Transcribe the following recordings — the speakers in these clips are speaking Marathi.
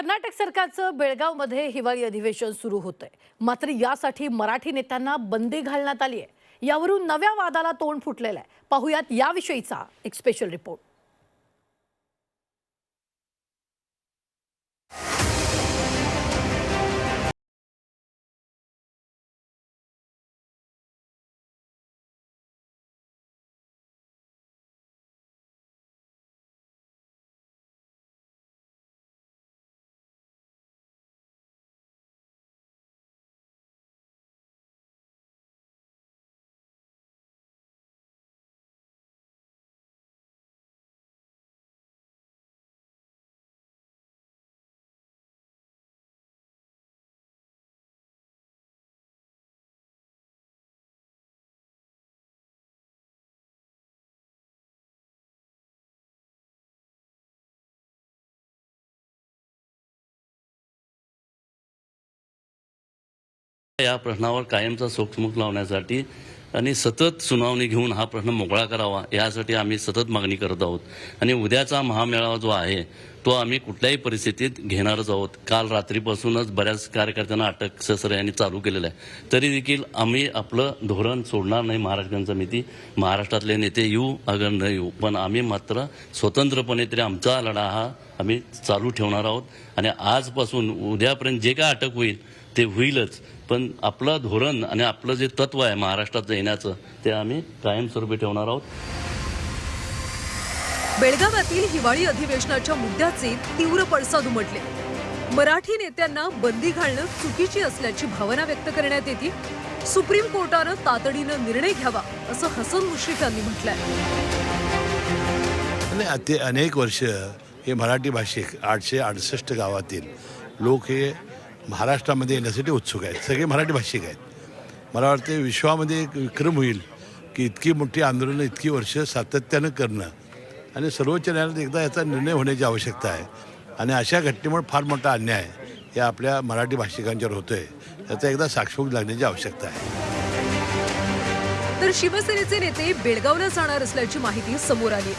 कर्नाटक सरकारचं बेळगावमध्ये हिवाळी अधिवेशन सुरू होतंय. मात्र यासाठी मराठी नेत्यांना बंदी घालण्यात आली आहे यावरून नव्या वादाला तोंड फुटलेलं आहे पाहुयात याविषयीचा एक स्पेशल रिपोर्ट या प्रश्नावर कायमचा सोखमुख लावण्यासाठी आणि सतत सुनावणी घेऊन हा प्रश्न मोकळा करावा यासाठी आम्ही सतत मागणी करत आहोत. आणि उद्याचा महामेळावा जो आहे तो आम्ही कुठल्याही परिस्थितीत घेणारच आहोत. काल रात्रीपासूनच बऱ्याच कार्यकर्त्यांना अटक ससर यांनी चालू केलेलं आहे. तरी देखील आम्ही आपलं धोरण सोडणार नाही महाराष्ट्र समिती. महाराष्ट्रातले नेते येऊ अगर न येऊ पण आम्ही मात्र स्वतंत्रपणे तरी आमचा लढा हा आम्ही चालू ठेवणार आहोत. आणि आजपासून उद्यापर्यंत जे काय अटक होईल ते होईलच. पण आपलं धोरण आणि आपलं जे तत्व आहे महाराष्ट्रात येण्याचं ते आम्ही कायमस्वरूपी ठेवणार आहोत. बेळगावातील हिवाळी अधिवेशनाच्या मुद्द्याचे तीव्र पडसाद उमटले. मराठी नेत्यांना बंदी घालणं चुकीची असल्याची भावना व्यक्त करण्यात येते. सुप्रीम कोर्टानं तातडीनं निर्णय घ्यावा असं हसन मुश्रीफ यांनी म्हटलंय. अनेक वर्ष हे मराठी भाषिक आठशे अडुसष्ट गावातील लोक हे महाराष्ट्रामध्ये येण्यासाठी उत्सुक आहेत. सगळे मराठी भाषिक आहेत. मला वाटते विश्वामध्ये एक विक्रम होईल की इतकी मोठी आंदोलनं इतकी वर्ष सातत्यानं करणं आणि सर्वोच्च न्यायालयात एकदा याचा निर्णय होण्याची आवश्यकता आहे. आणि अशा घटनेमुळे फार मोठा अन्याय या आपल्या मराठी भाषिकांच्यावर होतोय. त्याचा एकदा साक्षोग लागण्याची आवश्यकता आहे. तर शिवसेनेचे नेते बेळगावला जाणार असल्याची माहिती समोर आली.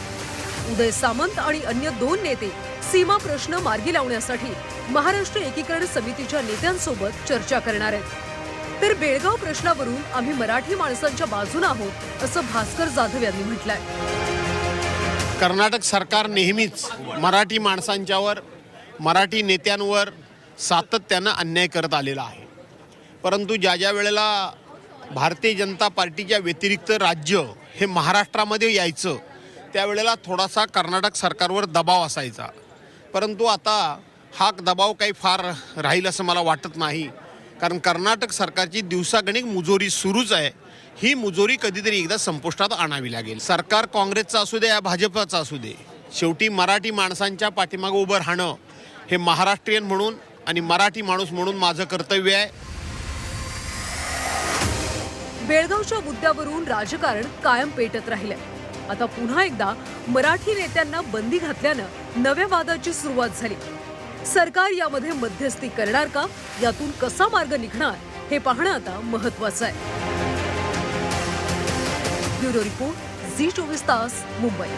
उदय सामंत आणि अन्य दोन नेते सीमा प्रश्न मार्गी लावण्यासाठी महाराष्ट्र एकीकरण समितीच्या नेत्यांसोबत चर्चा करणार आहेत. तर बेळगाव प्रश्नावरून आम्ही मराठी माणसांच्या बाजूने आहोत असं भास्कर जाधव यांनी म्हटलंय. कर्नाटक सरकार नेहमीच मराठी माणसांच्यावर मराठी नेत्यांवर सातत्यानं अन्याय करत आलेला आहे. परंतु ज्या ज्या वेळेला भारतीय जनता पार्टीच्या व्यतिरिक्त राज्य हे महाराष्ट्रामध्ये यायचं त्यावेळेला थोडासा कर्नाटक सरकारवर दबाव असायचा. परंतु आता हा दबाव काही फार राहील असं मला वाटत नाही. कारण कर्नाटक सरकारची दिवसागणिक मुजोरी सुरूच आहे. ही मुजोरी कधीतरी एकदा संपुष्टात आणावी लागेल. सरकार काँग्रेसचं असू दे या भाजपचं असू दे. शेवटी मराठी माणसांच्या पाठीमागं उभं राहणं हे महाराष्ट्रीयन म्हणून आणि मराठी माणूस म्हणून माझं कर्तव्य आहे. बेळगावच्या मुद्द्यावरून राजकारण कायम पेटत राहिलंय. आता पुन्हा एकदा मराठी नेत्यांना बंदी घातल्यानं नव्या वादाची सुरुवात झाली. सरकार यामध्ये मध्यस्थी करणार का? यातून कसा मार्ग निघणार? हे पाहणं आता महत्वाचं आहे. ब्युरो रिपोर्ट झी चोवीस तास मुंबई.